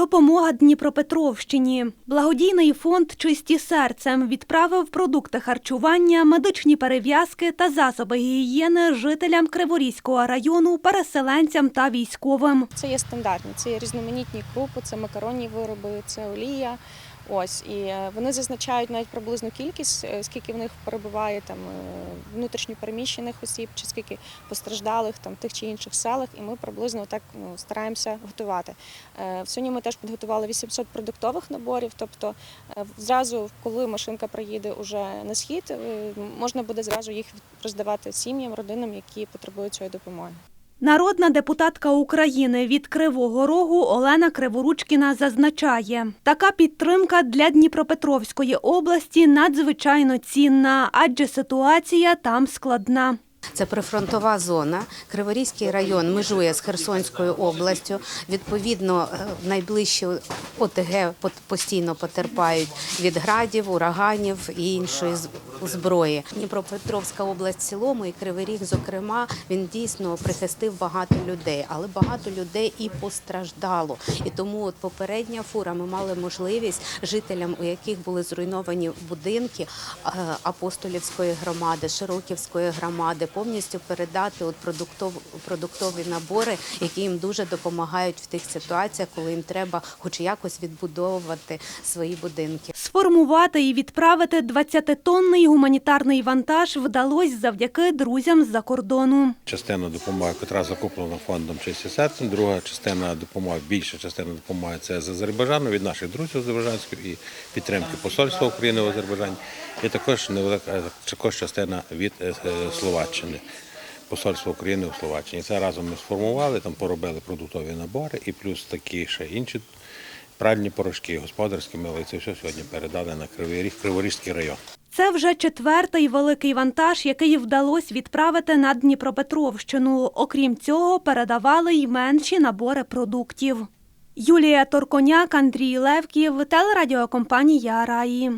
Допомога Дніпропетровщині. Благодійний фонд Чисті серцем відправив продукти харчування, медичні перев'язки та засоби гігієни жителям Криворізького району, переселенцям та військовим. Це є стандартні, це є різноманітні крупи, це макаронні вироби, це олія. Ось і е, вони зазначають навіть приблизну кількість, е, скільки в них перебуває там е, внутрішньо переміщених осіб, чи скільки постраждалих там тих чи інших селах, і ми приблизно так ну, стараємося готувати. Е, Сьогодні ми теж підготували 800 продуктових наборів. Тобто, зразу, коли машинка приїде уже на схід, можна буде зразу їх роздавати сім'ям, родинам, які потребують цієї допомоги. Народна депутатка України від Кривого Рогу Олена Криворучкіна зазначає, така підтримка для Дніпропетровської області надзвичайно цінна, адже ситуація там складна. Це прифронтова зона. Криворізький район межує з Херсонською областю. Відповідно, е, найближчі ОТГ постійно потерпають від градів, ураганів і іншої зброї. Дніпропетровська область в цілому і Кривий Ріг, зокрема, він дійсно прихистив багато людей, але багато людей і постраждало. І тому от попередня фура ми мали можливість жителям, у яких були зруйновані будинки е, апостолівської громади, Широківської громади, повністю передати от продуктов, продуктові набори, які їм дуже допомагають в тих ситуаціях, коли їм треба хоч якось відбудовувати свої будинки. Сформувати і відправити 20-тонний гуманітарний вантаж вдалося завдяки друзям з-за кордону. Частина допомоги, яка закуплена фондом «Чисті серцем», друга частина допомоги, більша частина допомоги це з Азербайджану від наших друзів азербайджанських і підтримки Посольства України в Азербайджані. І також невелика також частина від е, е, Словаччини. Посольства України у Словаччині. Це разом ми сформували, там поробили продуктові набори і плюс такі ще інші пральні порошки, господарські мили. Це все сьогодні передали на Кривий Ріг, Криворізький район. Це вже четвертий великий вантаж, який вдалося відправити на Дніпропетровщину. Окрім цього, передавали й менші набори продуктів. Юлія Торконяк, Андрій Левків, телерадіокомпанія Раї.